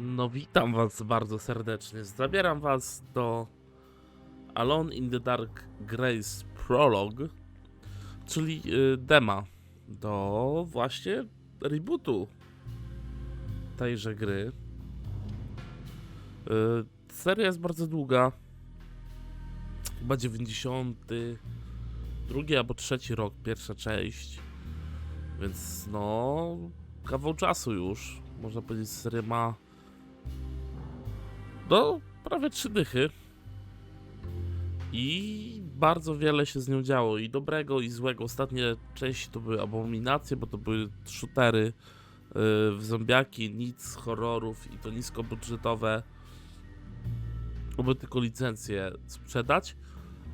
No witam was bardzo serdecznie. Zabieram was do Alone in the Dark Grace Prologue, czyli y, dema do właśnie rebootu tejże gry. Y, seria jest bardzo długa. Chyba 92 albo trzeci rok, pierwsza część. Więc no, kawał czasu już. Można powiedzieć, seria ma no, prawie trzy dychy. I bardzo wiele się z nią działo, i dobrego, i złego. Ostatnie części to były abominacje, bo to były shootery yy, w zombiaki, nic horrorów i to niskobudżetowe. Oby tylko licencję sprzedać.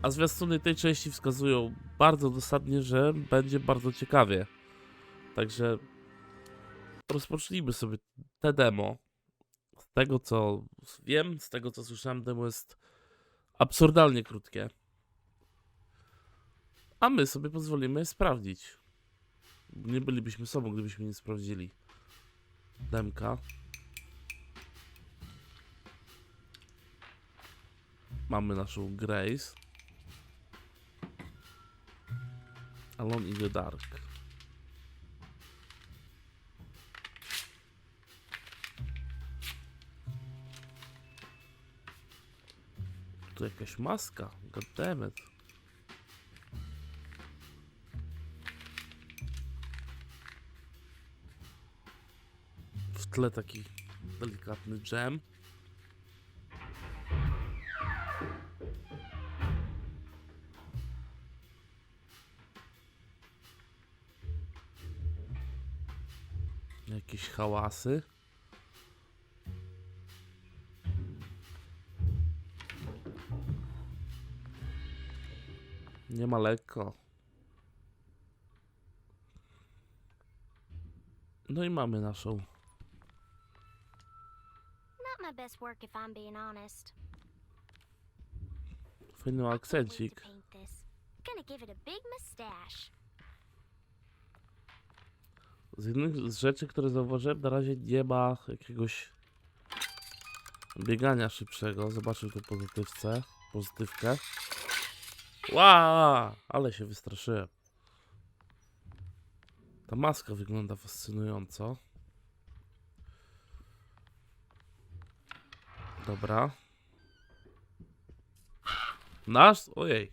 A zwiastuny tej części wskazują bardzo dosadnie, że będzie bardzo ciekawie. Także rozpocznijmy sobie te demo tego co wiem, z tego co słyszałem, demo jest absurdalnie krótkie. A my sobie pozwolimy je sprawdzić. Nie bylibyśmy sobą, gdybyśmy nie sprawdzili. Demka. Mamy naszą Grace. Alone in the Dark. Tu jakaś maska. Goddammit. W tle taki delikatny dżem. Jakieś hałasy. Nie ma lekko. No i mamy naszą. Not my best work if I'm being honest. Fajny akcencik. Gonna give it a big mustache. Z jednych z rzeczy, które zauważyłem, na razie nie ma jakiegoś biegania szybszego. Zobaczmy tu pozytywce. Pozytywkę. Ła! Ale się wystraszyłem. Ta maska wygląda fascynująco. Dobra. Nasz? Ojej.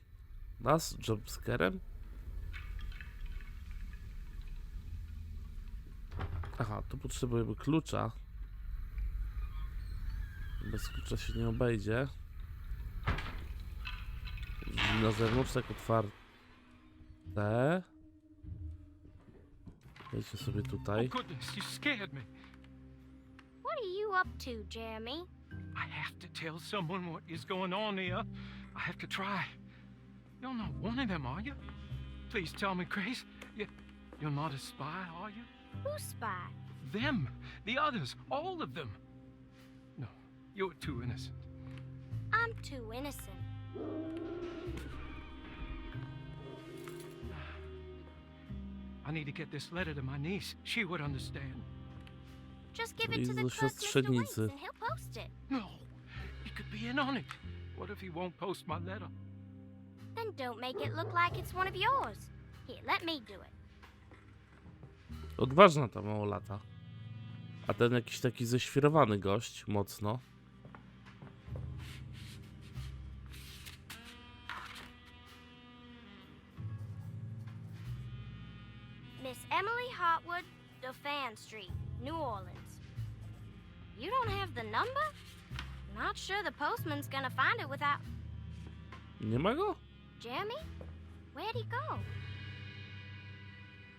Nas jumpscarem? Aha, tu potrzebujemy klucza. Bez klucza się nie obejdzie. Drzwi na zewnątrz tak otwarte. Wejdźcie sobie Oh, tutaj. goodness, you scared me. What are you up to, Jeremy? I have to tell someone what is going on here. I have to try. You're not one of them, are you? Please tell me, Grace. You, you're not a spy, are you? Who's spy? Them, the others, all of them. No, you're too innocent. I'm too innocent. I need to get this letter to my niece. She would understand. Just give it to the clerk, Mr. Waits, siostrzenicy. and he'll post it. No, he could be in on it. What if he won't post my letter? Then don't make it look like it's one of yours. Here, let me do it. Odważna ta małolata. A ten jakiś taki ześwirowany gość, mocno. Miss Emily Hotwood, Dauphin Street, New Orleans. You don't have the number? Not sure the postman's gonna find it without. Nie ma go? Jeremy? Where'd he go?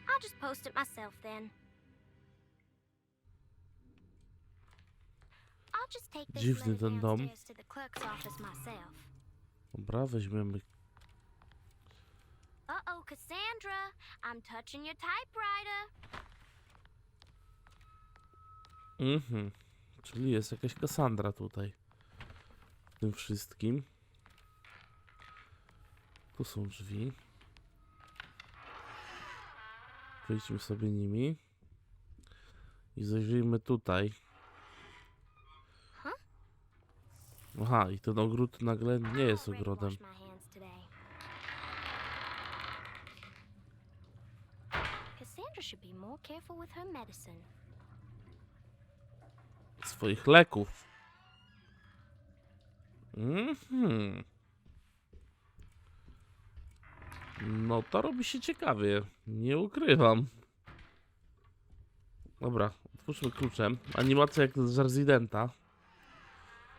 I'll just post it myself then. I'll just take this Dziwny letter ten dom. downstairs to the clerk's office myself. Dobra, weźmiemy. Cassandra, I'm touching your typewriter. Mhm. Czyli jest jakaś Kassandra tutaj. W tym wszystkim. Tu są drzwi. Wyjdźmy sobie nimi. I zajrzyjmy tutaj. Aha, i ten ogród nagle nie jest ogrodem. washed my hands today. Cassandra should be more careful with her medicine. Swoich leków. Mhm. No to robi się ciekawie. Nie ukrywam. Dobra, otwórzmy kluczem. Animacja jak z Residenta.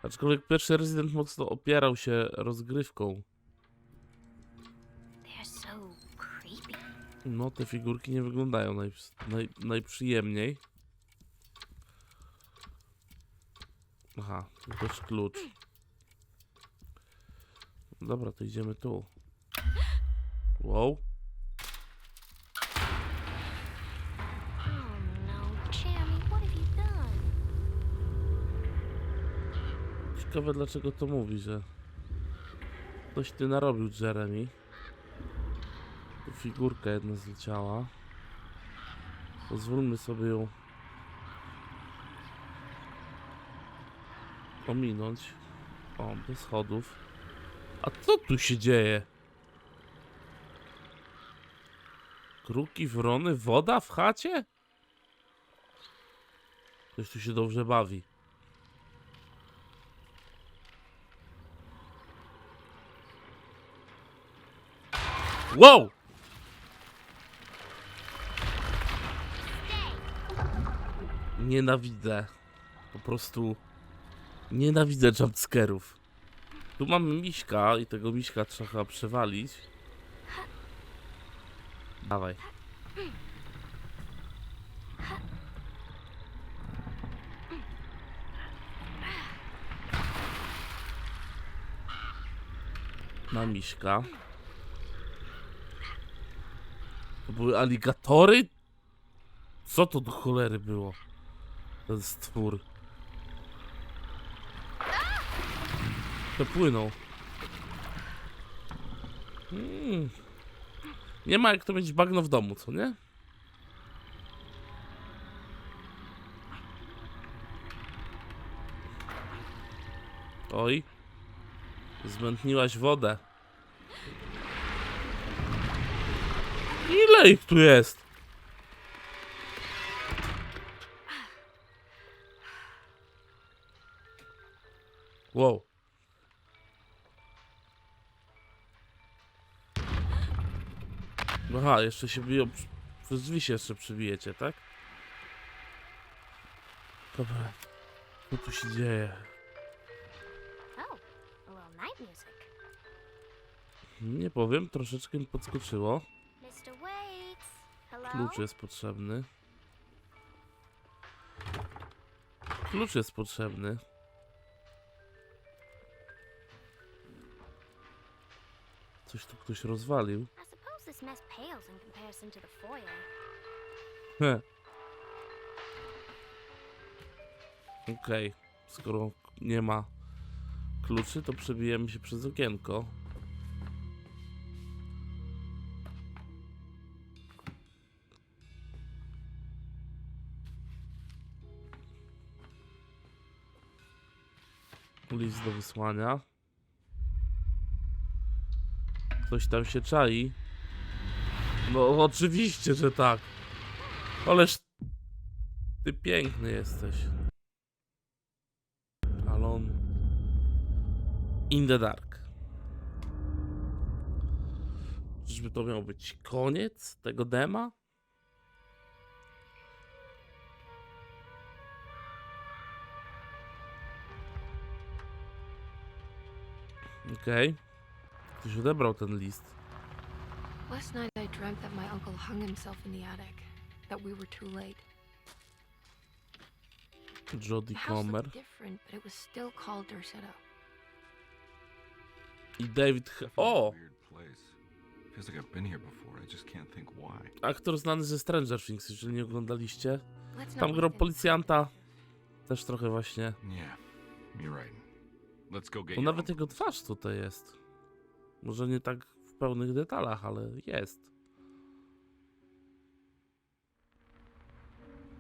Aczkolwiek pierwszy Resident mocno opierał się rozgrywką. No, te figurki nie wyglądają naj, naj, najprzyjemniej. Aha, tu też klucz. Dobra, to idziemy tu. Wow. Ciekawe dlaczego to mówi, że coś ty narobił, Jeremy. Figurka jedna zleciała. Pozwólmy sobie ją ominąć. O, bez schodów. A co tu się dzieje? Kruki, wrony, woda w chacie? Ktoś tu się dobrze bawi. Wow! Nienawidzę. Po prostu nienawidzę jumpscarów. Tu mamy miśka i tego miśka trzeba przewalić. Dawaj. Na miśka. To były aligatory? Co to do cholery było? Ten stwór. Płynął. Mm. Nie ma jak to mieć bagno w domu, co nie? Oj. Zmętniłaś wodę. Ile ich tu jest? Aha, jeszcze się biją. Przez drzwi się jeszcze przybijecie, tak? Dobra. Co tu się dzieje? Oh. Nie powiem, troszeczkę mi podskoczyło. Klucz jest potrzebny. Klucz jest potrzebny. Coś tu ktoś rozwalił. This mess pales in comparison to the foyer. Skoro nie ma kluczy, to przebijemy się przez okienko. List do wysłania. Coś tam się czai. No oczywiście, że tak. Ależ ty piękny jesteś. Alon in the dark. Czyżby to miał być koniec tego dema? Okej. Ktoś odebrał ten list. Last night I dreamt that my uncle hung himself in the attic. That we were too late. Jodie Comer. different, but it was still called Dorsetto. I David. H- o! Weird place. Feels like I've been here before. I just can't think why. Aktor znany ze Stranger Things, jeżeli nie oglądaliście. Tam grał policjanta. Też trochę właśnie. Yeah, you're right. Let's go get Bo nawet jego twarz tutaj jest. Może nie tak pełnych detalach, ale jest.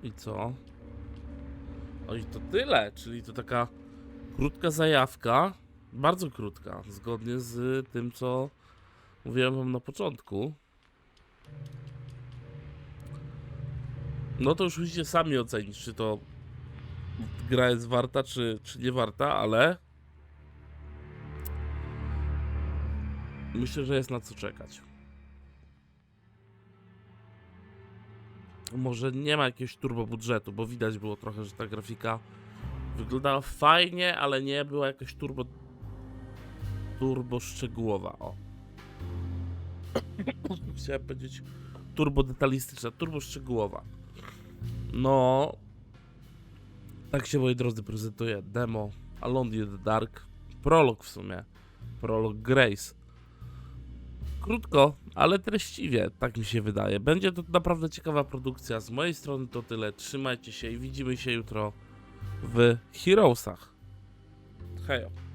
I co? O i to tyle, czyli to taka Krótka zajawka, bardzo krótka, zgodnie z tym, co mówiłem wam na początku. No to już musicie sami ocenić, czy to gra jest warta, czy, czy nie warta, ale myślę, że jest na co czekać. Może nie ma jakiegoś turbo budżetu, bo widać było trochę, że ta grafika wyglądała fajnie, ale nie była jakaś turbo turbo szczegółowa. O. Chciałem powiedzieć turbo detalistyczna, turbo szczegółowa. No, tak się, moi drodzy, prezentuje demo Alone in the Dark. Prolog w sumie. Prolog Grace. Krótko, ale treściwie, tak mi się wydaje. Będzie to naprawdę ciekawa produkcja. Z mojej strony to tyle. Trzymajcie się i widzimy się jutro w Heroesach. Hejo.